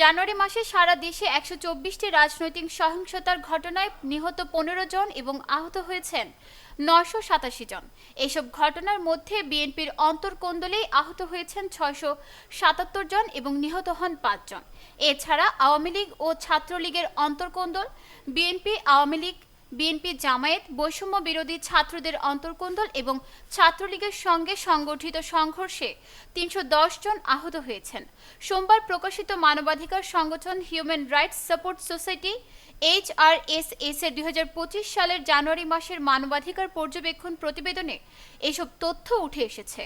জানুয়ারি মাসে সারা দেশে একশো চব্বিশটি রাজনৈতিক সহিংসতার ঘটনায় নিহত পনেরো জন এবং আহত হয়েছেন নয়শো সাতাশি জন। এসব ঘটনার মধ্যে বিএনপির অন্তর্কোন্দলেই আহত হয়েছেন ছয়শো সাতাত্তর জন এবং নিহত হন পাঁচজন এছাড়া আওয়ামী লীগ ও ছাত্রলীগের অন্তর্কোন্দল, BNP, Awami League BNP Jamaat বৈষম্য বিরোধী ছাত্রদের অন্তর্কোন্দল এবং ছাত্রলীগের সঙ্গে সংগঠিত সংঘর্ষে তিনশো দশ জন আহত হয়েছেন। সোমবার প্রকাশিত মানবাধিকার সংগঠন human rights support society H R S S এর দুই হাজার পঁচিশ সালের জানুয়ারি মাসের মানবাধিকার পর্যবেক্ষণ প্রতিবেদনে এসব তথ্য উঠে এসেছে।